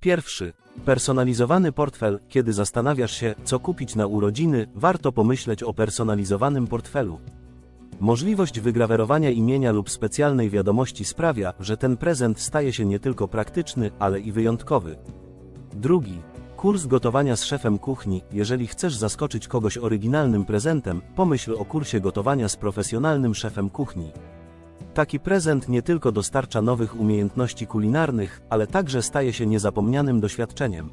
Pierwszy. Personalizowany portfel. Kiedy zastanawiasz się, co kupić na urodziny, warto pomyśleć o personalizowanym portfelu. Możliwość wygrawerowania imienia lub specjalnej wiadomości sprawia, że ten prezent staje się nie tylko praktyczny, ale i wyjątkowy. Drugi. Kurs gotowania z szefem kuchni. Jeżeli chcesz zaskoczyć kogoś oryginalnym prezentem, pomyśl o kursie gotowania z profesjonalnym szefem kuchni. Taki prezent nie tylko dostarcza nowych umiejętności kulinarnych, ale także staje się niezapomnianym doświadczeniem.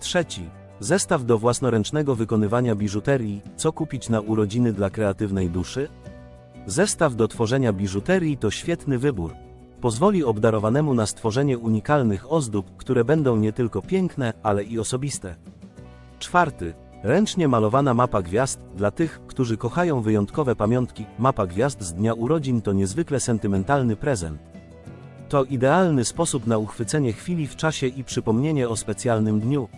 Trzeci. Zestaw do własnoręcznego wykonywania biżuterii. Co kupić na urodziny dla kreatywnej duszy? Zestaw do tworzenia biżuterii to świetny wybór. Pozwoli obdarowanemu na stworzenie unikalnych ozdób, które będą nie tylko piękne, ale i osobiste. Czwarty. Ręcznie malowana mapa gwiazd. Dla tych, którzy kochają wyjątkowe pamiątki, mapa gwiazd z dnia urodzin to niezwykle sentymentalny prezent. To idealny sposób na uchwycenie chwili w czasie i przypomnienie o specjalnym dniu.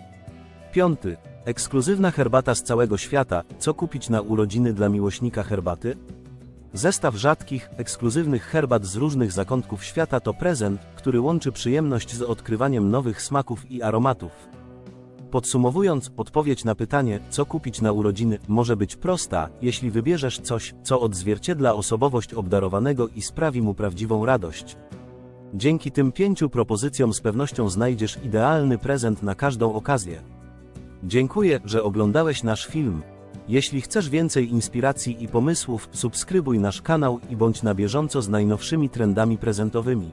Piąty. Ekskluzywna herbata z całego świata. Co kupić na urodziny dla miłośnika herbaty? Zestaw rzadkich, ekskluzywnych herbat z różnych zakątków świata to prezent, który łączy przyjemność z odkrywaniem nowych smaków i aromatów. Podsumowując, odpowiedź na pytanie, co kupić na urodziny, może być prosta, jeśli wybierzesz coś, co odzwierciedla osobowość obdarowanego i sprawi mu prawdziwą radość. Dzięki tym pięciu propozycjom z pewnością znajdziesz idealny prezent na każdą okazję. Dziękuję, że oglądałeś nasz film. Jeśli chcesz więcej inspiracji i pomysłów, subskrybuj nasz kanał i bądź na bieżąco z najnowszymi trendami prezentowymi.